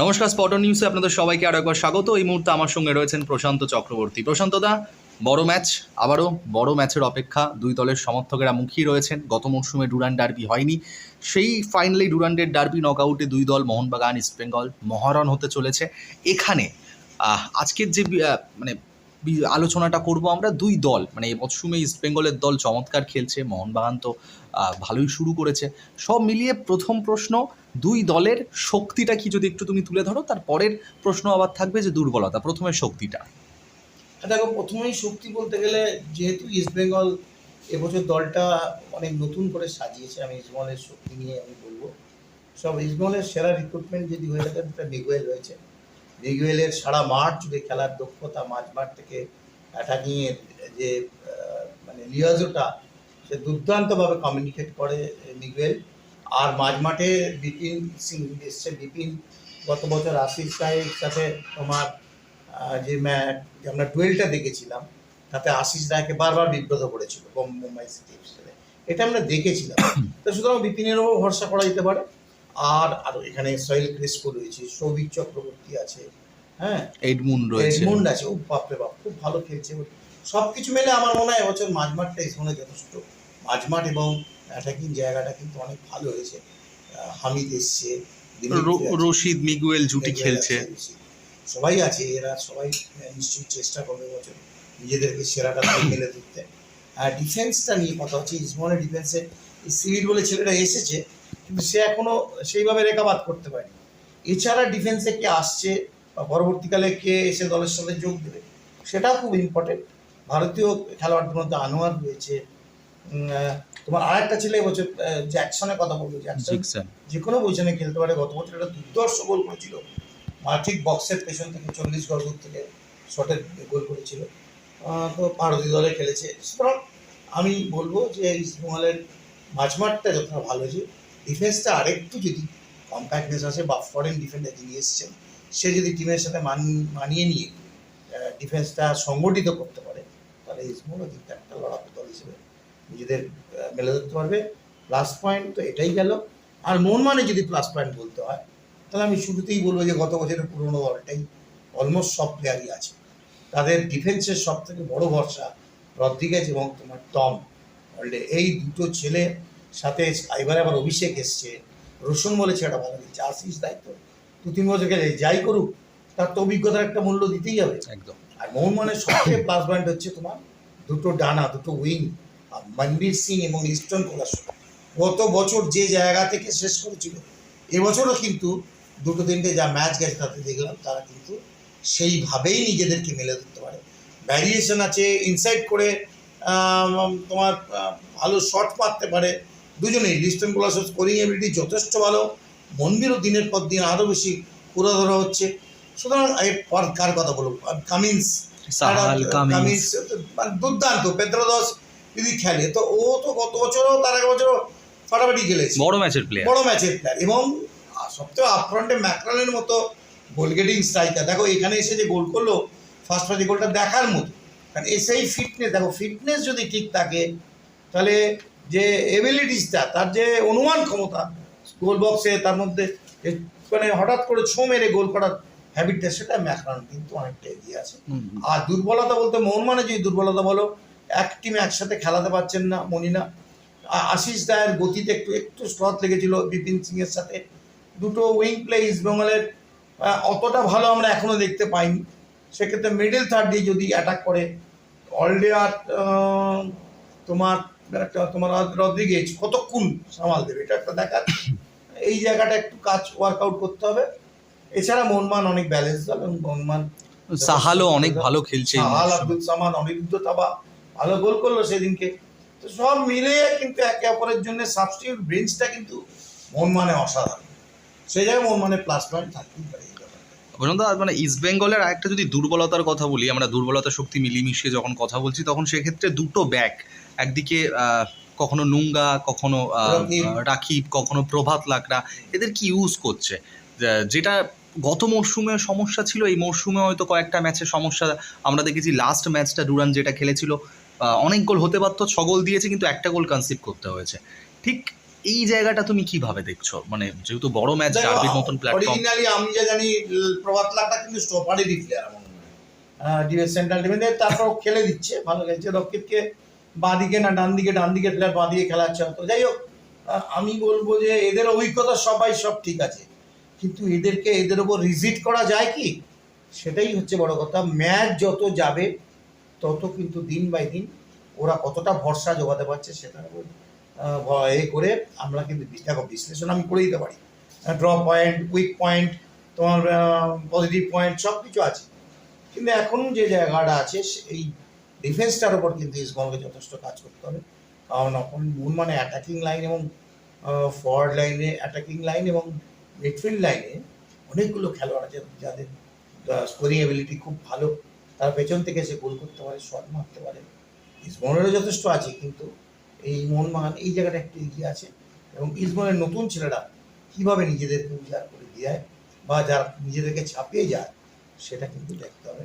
নমস্কার স্পটন নিউজে আপনাদের সবাইকে আরও একবার স্বাগত। এই মুহূর্তে আমার সঙ্গে রয়েছেন প্রশান্ত চক্রবর্তী। প্রশান্ত দা, বড় ম্যাচ, আবারও বড় ম্যাচের অপেক্ষা। দুই দলের সমর্থকেরা মুখিয়ে রয়েছেন। গত মরশুমে ডুরান ডার্বি হয়নি। সেই ফাইনালি ডুরান্ডের ডার্বি নকআউটে দুই দল, মোহনবাগান ইস্টবেঙ্গল মহারণ হতে চলেছে। এখানে আজকের যে মানে আলোচনাটা করব আমরা দুই দল। মানে মরশুমে ইস্টবেঙ্গলের দল চমৎকার খেলছে মোহনবাগান তো ভালোই শুরু করেছে। সব মিলিয়ে প্রথম প্রশ্ন, দুই দলের শক্তিটা কি যদি একটু তুমি তুলে ধরো, তার পরের প্রশ্ন আবার থাকবে যে দুর্বলতা, প্রথমে শক্তিটা। দেখো, প্রথমেই শক্তি বলতে গেলে যেহেতু ইস্টবেঙ্গল এবছর দলটা অনেক নতুন করে সাজিয়েছে, আমি ইস্টবেঙ্গলের শক্তি নিয়ে আমি বলব। সব ইস্টবেঙ্গলের সেরা রিক্রুটমেন্ট যদি হয়ে থাকে, সেটা মিগুয়েল রয়েছে। মিগুয়েলের সারা মাঠ জুড়ে খেলার দক্ষতা মাঝ মাঠ থেকে অ্যাটাকিংয়ের যে মানে লিয়াজোটা, সে দুর্দান্তভাবে কমিউনিকেট করে মিগুয়েল আর মাঝ মাঠে বিপিন সিং এসছে, বিপিন গত বছর আশিস রায়ের সাথে তোমার যে ম্যাচ যে আমরা ডুয়েলটা দেখেছিলাম, তাতে আশিস রায়কে বারবার বিব্রত করেছিল মুম্বাই সিটি এটা আমরা দেখেছিলাম। তো সুতরাং বিপিনের উপর ভরসা করা যেতে পারে। আর আর এখানে সহেল ক্রিস্পো রয়েছে সৌভিক চক্রবর্তী আছে হ্যাঁ? এডমুন রয়েছে। এডমন্ড আছে ও বাপরে বাপ খুব ভালো খেলছে। সব কিছু মিলে আমার মনে হয় এবছর মাঝমাঠটা ইসমনে যথেষ্ট। মাঝমাঠ এবং অ্যাটাকিং জায়গাটা কিন্তু অনেক ভালো হয়েছে। হামিদ এসছে। রশিদ মিগুয়েল জুটি খেলছে। সবাই আছে এরা সবাই নিশ্চয়ই চেষ্টা করবে বছর নিজেদেরকে সেরাটা মেলে ধরতে আর ডিফেন্সটা নিয়ে কথা হচ্ছে ইসমনের ডিফেন্সে সিভিল বলে ছেলেটা এসেছে কিন্তু সে এখনও সেইভাবে রেখাপাত করতে পারেনি। এছাড়া ডিফেন্সে কে আসছে বা পরবর্তীকালে কে এসে দলের সাথে যোগ দেবে সেটাও খুব ইম্পর্টেন্ট ভারতীয় খেলোয়াড়দের মধ্যে আনোয়ার রয়েছে। তোমার আরেকটা ছেলে এবছর আহ, জ্যাকসনের কথা বলব জ্যাকসন যে কোনো পজিশনে খেলতে পারে। গত বছর একটা দুর্দর্শ গোল করেছিল। ঠিক বক্সের পেছন থেকে চল্লিশ গড় দূর থেকে শটের গোল করেছিল। তো ভারতীয় দলে খেলেছে। সুতরাং আমি বলব যে ইস্টবেঙ্গলের মাঝমাঠটা যতটা ভালো হয়েছে ডিফেন্সটা আরেকটু যদি কম্প্যাক্টনেস আসে বা ফরেন ডিফেন্ডার যিনি এসছেন, সে যদি টিমের সাথে মান, মানিয়ে নিয়ে ডিফেন্সটা সংগঠিত করতে পারে, তাহলে ইস্টবেঙ্গল কিন্তু একটা লড়াকু দল হিসেবে নিজেদের মেলে ধরতে পারবে। প্লাস পয়েন্ট তো এটাই গেল। আর মন মানে যদি প্লাস পয়েন্ট বলতে হয়, তাহলে আমি শুরুতেই বলব যে গত বছরের পুরনো দলটাই অলমোস্ট সব প্লেয়ারই আছে। তাদের ডিফেন্সের সব থেকে বড় ভরসা রদ্রিগেজ এবং তোমার টম। অলরেডি এই দুটো ছেলে সাথে এবারে আবার অভিষেক এসছে। রোশন বলেছে একটা ভালো খেলছে আশিস দায়িত্ব। দু তিন বছর গেলে যাই করুক তার তো অভিজ্ঞতার একটা মূল্য দিতেই হবে। একদম। আর মোহনবাগানের সবচেয়ে প্লাস পয়েন্ট হচ্ছে তোমার দুটো ডানা দুটো উইং মনবীর সিং এবং ইস্টন কোলাসো। গত বছর যে জায়গা থেকে শেষ করেছিল এবছরও কিন্তু দুটো তিনটে যা ম্যাচ গেছে তাতে দেখলাম তারা কিন্তু সেইভাবেই নিজেদেরকে মেলে ধরতে পারে। ভ্যারিয়েশন আছে ইনসাইড করে তোমার ভালো শট মারতে পারে। দুজনেই লিস্টন কোলাসো স্কোরিং এবিলিটি যথেষ্ট ভালো। মন্দিরও দিনের পর দিন আরও বেশি পুরো ধরা হচ্ছে। সুতরাং এরপর কার কথা বলব? কামিন্স কামিন্স মানে দুর্দান্ত পেদ্রোদস যদি খেলে তো ও তো গত বছরও তার এক বছরও ফাটাফাটি খেলেছে। বড় ম্যাচের প্লেয়ার বড় ম্যাচের প্লেয়ার এবং সবথেকে আপফ্রন্টে ম্যাকরানের মতো গোল গেটিং স্ট্রাইকার দেখো এখানে এসে যে গোল করল ফার্স্ট পার্টি গোলটা দেখার মতো। কারণ এসেই ফিটনেস দেখো ফিটনেস যদি ঠিক থাকে তাহলে যে এবিলিটিসটা তার যে অনুমান ক্ষমতা গোল বক্সে তার মধ্যে মানে হঠাৎ করে ছো মেরে গোল করার হ্যাবিটটা সেটা ম্যাকরান কিন্তু অনেকটা এগিয়ে আছে। আর দুর্বলতা বলতে মন মানে যে দুর্বলতা বলো এক টিমে একসাথে খেলাতে পারছেন না মনিনা। আশিস রায়ের গতিতে একটু একটু স্লথ লেগেছিল বিপিন সিং এর সাথে। দুটো উইং প্লে ইস্ট বেঙ্গলের অতটা ভালো আমরা এখনও দেখতে পাইনি। সেক্ষেত্রে মিডল থার্ড দিয়ে যদি অ্যাটাক করে অলডেয়ার তোমার একটা তোমার রদ্রিগেজ কতক্ষণ সামাল দেবে? এটা একটা দেখার। এই জায়গাটা একটু কাজ ওয়ার্কআউট করতে হবে। এছাড়া মনমান অনেক ব্যালেন্স দল এবং মনমান সাহালও অনেক ভালো খেলছে সাহাল। আব্দুল সামান অনিরুদ্ধ তাবা ভালো গোল করল সেদিনকে। তো সব মিলিয়ে কিন্তু একে অপরের জন্য সাবস্টিটিউট বেঞ্চটা কিন্তু মন মানে অসাধারণ। সেই জায়গায় মন মানে প্লাস পয়েন্ট থাকতেই পারে। আর মানে ইস্ট বেঙ্গলের আরেকটা যদি দুর্বলতার কথা বলি আমরা দুর্বলতা শক্তি মিলিয়ে যখন কথা বলছি তখন সেক্ষেত্রে দুটো ব্যাক একদিকে কখনো নুঙ্গা কখনো। রাকিব কখনো প্রভাত লাকড়া এদের কি ইউজ করছে যেটা গত মরশুমে সমস্যা ছিল এই মরশুমে হয়তো কয়েকটা ম্যাচে সমস্যা আমরা দেখেছি লাস্ট ম্যাচটা ডুরান যেটা খেলেছিল অনেক গোল হতে পারতো ছ গোল দিয়েছে কিন্তু একটা গোল কনসিভ করতে হয়েছে ঠিক এই জায়গাটা তুমি কীভাবে দেখছ? মানে যেহেতু বড় ম্যাচ ডার্বির মতন প্ল্যাটফর্ম অরিজিনালি আমি যা জানি প্রভাত লাখটা কিন্তু স্টপারেরই প্লেয়ার আমার হয়। ডিফেন্স সেন্ট্রাল ডিফেন্সে তারপর খেলে দিচ্ছে ভালো খেলছে। রক্ষিতকে বাঁ দিকে না ডান দিকে ডান দিকে প্লেয়ার বাঁ দিকে খেলাচ্ছে। তো যাই হোক আমি বলব যে এদের অভিজ্ঞতা সবাই সব ঠিক আছে। কিন্তু এদেরকে এদের ওপর রিজিট করা যায় কি? সেটাই হচ্ছে বড় কথা। ম্যাচ যত যাবে তত কিন্তু দিন বাই দিন ওরা কতটা ভরসা জোগাতে পারছে সেটা উপর এ করে আমরা কিন্তু দেখো বিশ্লেষণ আমি করে দিতে পারি। ড্র পয়েন্ট উইক পয়েন্ট তোমার পজিটিভ পয়েন্ট সব কিছু আছে। কিন্তু এখন যে জায়গাটা আছে এই ডিফেন্সটার উপর কিন্তু ইসবলকে যথেষ্ট কাজ করতে হবে। কারণ এখন মূল মানে অ্যাটাকিং লাইন এবং ফরওয়ার্ড লাইনে অ্যাটাকিং লাইন এবং মিডফিল্ড লাইনে অনেকগুলো খেলোয়াড় আছে যাদের স্কোরিং এবিলিটি খুব ভালো। তার পেছন থেকে সে গোল করতে পারে শট মারতে পারে। ইসবলেরও যথেষ্ট আছে, কিন্তু এই মোহনবাগান, এই জায়গাটা একটু এগিয়ে আছে এবং ইসবনের নতুন ছেলেরা কীভাবে নিজেদেরকে উজার করে দিয়ে যায় বা যারা নিজেদেরকে ছাপিয়ে যায়, সেটা কিন্তু দেখতে হবে।